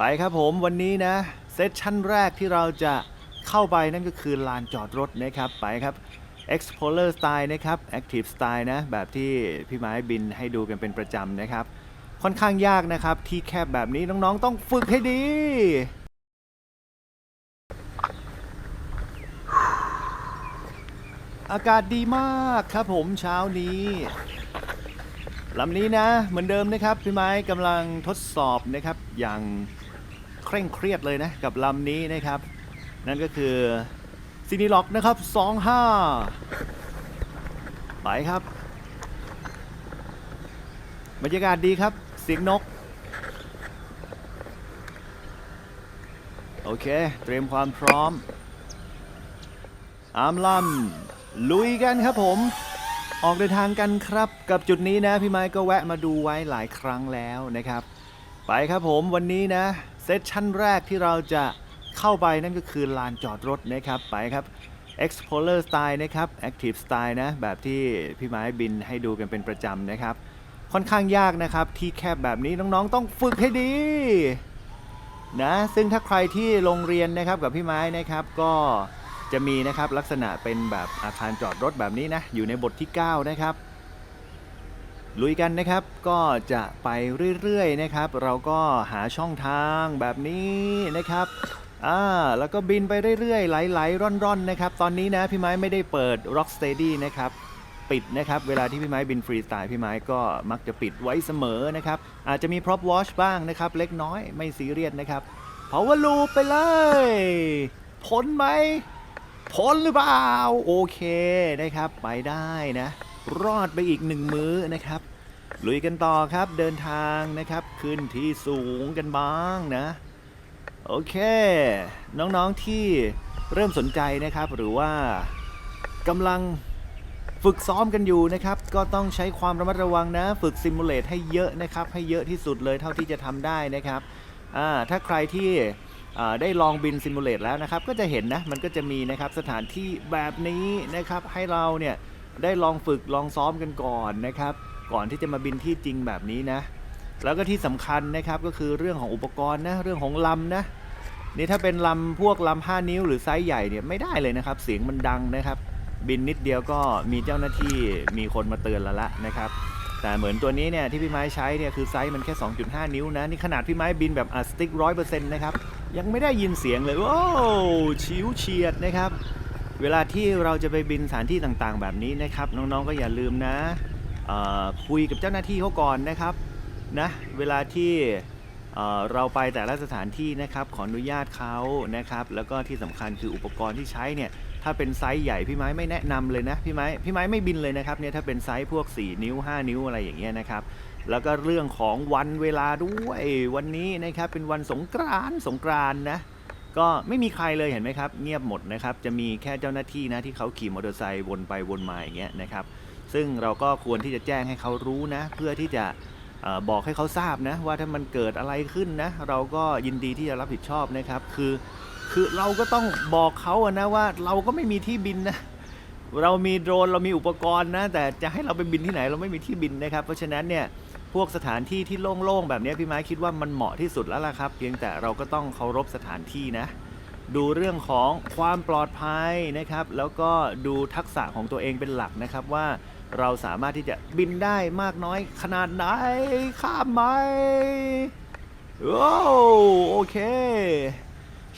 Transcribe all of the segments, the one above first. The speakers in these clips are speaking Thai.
ไปครับผมวันนี้นะเซสชั่นแรกที่เราจะเข้าไปนั่นก็คือลานจอดรถนะครับไปครับ Explorer Style นะครับ Active Style นะแบบที่พี่ไม้บินให้ดูกันเป็นประจำนะครับ ค่อนข้างยากนะครับที่แคบแบบนี้น้องๆ ต้องฝึกให้ดี อากาศดีมากครับผมเช้านี้ลำนี้นะเหมือนเดิมนะครับ พี่ไม้กำลังทดสอบนะครับอย่าง เคร่งเครียดเลยนะ กับลำนี้นะครับ นั่นก็คือซินิล็อกนะครับ 25 ไปครับ บรรยากาศดีครับ เสียงนก โอเค เตรียมความพร้อม อามลำลุยกันครับผมออกเดินทางกันครับ กับจุดนี้นะ พี่ไม้ก็แวะมาดูไว้หลายครั้งแล้วนะครับ ไปครับผมวันนี้นะ เซสชั่นแรกที่เราจะเข้าไปนั่นก็คือลานจอดรถนะครับไปครับ Explorer Style นะครับ Active Style นะ แบบที่พี่ไม้บินให้ดูกันเป็นประจำนะครับ ค่อนข้างยากนะครับ ที่แคบแบบนี้น้องๆ ต้องฝึกให้ดีนะซึ่งถ้าใครที่โรงเรียนนะครับกับพี่ไม้นะครับก็จะมีนะครับลักษณะเป็นแบบอาคารจอดรถแบบนี้นะ อยู่ในบทที่ 9 นะครับ ลุยกันนะครับก็จะไปเรื่อยๆนะครับ เราก็หาช่องทางแบบนี้นะครับอ่าแล้วก็บินไปเรื่อยๆไหลๆร่อนๆนะครับ ตอนนี้นะพี่ไม้ไม่ได้เปิด Rock Steady นะครับปิดนะครับ เวลาที่พี่ไม้บินฟรีสไตล์พี่ไม้ก็มักจะปิดไว้เสมอนะครับ อาจจะมี prop wash บ้างนะครับ เล็กน้อยไม่ซีเรียสนะครับ power loop ไปเลยพ้นไหมพ้นหรือเปล่า โอเคนะครับ ไปได้นะ รอดไปอีกหนึ่งมื้อนะครับ ลุยกันต่อครับเดินทางนะครับ ขึ้นที่สูงกันบ้างนะ โอเค น้องๆที่เริ่มสนใจนะครับ หรือว่ากำลังฝึกซ้อมกันอยู่นะครับ ก็ต้องใช้ความระมัดระวังนะ ฝึกซิมูเลตให้เยอะนะครับ ให้เยอะที่สุดเลยเท่าที่จะทำได้นะครับถ้าใครที่ได้ลองบินซิมูเลตแล้วนะครับ ก็จะเห็นนะ มันก็จะมีนะครับสถานที่แบบนี้นะครับ ให้เราเนี่ย ได้ลองฝึกลองซ้อมกันก่อนนะครับ ก่อนที่จะมาบินที่จริงแบบนี้นะ แล้วก็ที่สำคัญนะครับก็คือเรื่องของอุปกรณ์นะเรื่องของลำนะนี่ถ้าเป็นลำพวกลำ5นิ้วหรือไซส์ใหญ่เนี่ยไม่ได้เลยนะครับ เสียงมันดังนะครับ บินนิดเดียวก็มีเจ้าหน้าที่มีคนมาเตือนแล้วละนะครับ แต่เหมือนตัวนี้เนี่ยที่พี่ไม้ใช้เนี่ยคือไซส์มันแค่ 2.5 นิ้วนะนี่ขนาดพี่ไม้บินแบบอัดสติ๊กร้อยเปอร์เซ็นต์นะครับยังไม่ได้ยินเสียงเลยว้าวชิวเฉียดนะครับ เวลาที่เราจะไปบินสถานที่ต่างๆ แบบนี้นะครับ น้องๆก็อย่าลืมนะคุยกับเจ้าหน้าที่เขาก่อนนะครับนะเวลาที่เราไปแต่ละสถานที่นะครับขออนุญาตเขานะครับ แล้วก็ที่สำคัญคืออุปกรณ์ที่ใช้เนี่ยถ้าเป็นไซส์ใหญ่พี่ไม้ไม่แนะนำเลยนะพี่ไม้พี่ไม้ไม่บินเลยนะครับเนี่ยถ้าเป็นไซส์พวก 4 นิ้ว 5 นิ้วอะไรอย่างเงี้ยนะครับแล้วก็เรื่องของวันเวลาด้วยวันนี้นะครับเป็นวันสงกรานสงกรานนะ ก็ไม่มีใครเลยเห็นไหมครับ เงียบหมดนะครับ จะมีแค่เจ้าหน้าที่นะที่เขาขี่มอเตอร์ไซค์วนไปวนมาอย่างเงี้ยนะครับ ซึ่งเราก็ควรที่จะแจ้งให้เขารู้นะ เพื่อที่จะออบอกให้เขาทราบนะ ว่าถ้ามันเกิดอะไรขึ้นนะ เราก็ยินดีที่จะรับผิดชอบนะครับ คือ คือเราก็ต้องบอกเขาอะนะว่าเราก็ไม่มีที่บินนะเรามีโดรนเรามีอุปกรณ์นะ แต่จะให้เราไปบินที่ไหนเราไม่มีที่บินนะครับ เพราะฉะนั้นเนี่ย พวกสถานที่ที่โล่งๆแบบนี้พี่ไม้คิดว่ามันเหมาะที่สุดแล้วล่ะครับ เพียงแต่เราก็ต้องเคารพสถานที่นะ ดูเรื่องของความปลอดภัยนะครับ แล้วก็ดูทักษะของตัวเองเป็นหลักนะครับว่าเราสามารถที่จะบินได้มากน้อยขนาดไหนข้ามไหมโอ้โอเค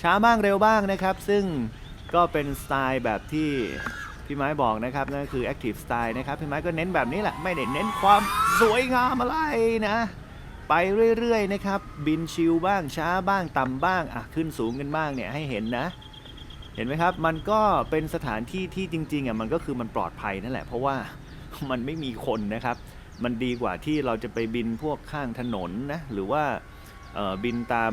ช้าบ้างเร็วบ้างนะครับ ซึ่งก็เป็นสไตล์แบบที่ พี่ไม้บอกนะครับนั่นคือ Active Style นะครับพี่ไม้ก็เน้นแบบนี้แหละไม่ได้เน้นความสวยงามอะไรนะ ไปเรื่อยๆนะครับ บินชิลบ้างช้าบ้างต่ำบ้างอะขึ้นสูงกันบ้างเนี่ยให้เห็นนะ เห็นไหมครับ มันก็เป็นสถานที่ที่จริงๆอะมันก็คือมันปลอดภัยนั่นแหละ เพราะว่ามันไม่มีคนนะครับ มันดีกว่าที่เราจะไปบินพวกข้างถนนนะหรือว่าบินตาม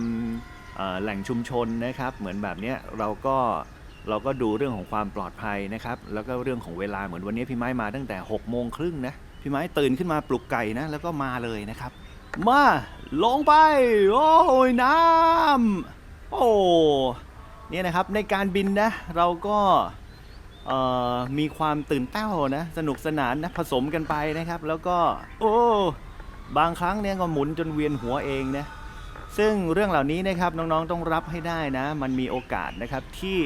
แหล่งชุมชนนะครับ เหมือนแบบนี้เราก็ เราก็ดูเรื่องของความปลอดภัยนะครับ แล้วก็เรื่องของเวลาเหมือนวันนี้พี่ไม้มาตั้งแต่6กโมงครึ่งนะ พี่ไม้ตื่นขึ้นมาปลุกไก่นะ แล้วก็มาเลยนะครับ มาลงไป โอ้ยน้ำโอ้เนี่ยนะครับในการบินนะ เราก็มีความตื่นเต้านะ สนุกสนานนะผสมกันไปนะครับ แล้วก็ โอ้บางครั้งเนี่ยก็หมุนจนเวียนหัวเองนะซึ่งเรื่องเหล่านี้นะครับน้องๆต้องรับให้ได้นะ มันมีโอกาสนะครับที่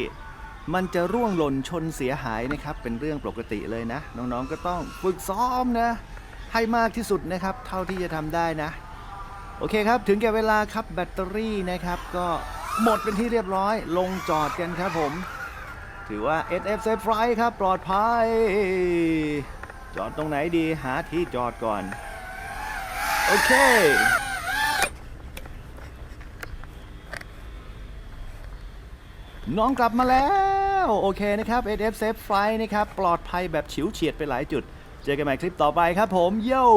มันจะร่วงหล่นชนเสียหายนะครับ เป็นเรื่องปกติเลยนะ น้องๆก็ต้องฝึกซ้อมนะ ให้มากที่สุดนะครับ เท่าที่จะทำได้นะ โอเคครับ ถึงแก่เวลาครับแบตเตอรี่นะครับ ก็หมดเป็นที่เรียบร้อย ลงจอดกันครับผม ถือว่า SF Safe Flight ครับ ปลอดภัย จอดตรงไหนดีหาที่จอดก่อน โอเคน้องกลับมาแล้ว โอเคนะครับ SF Safe Flight นะครับ ปลอดภัยแบบฉิวเฉียดไปหลายจุด เจอกันใหม่คลิปต่อไปครับผม โย่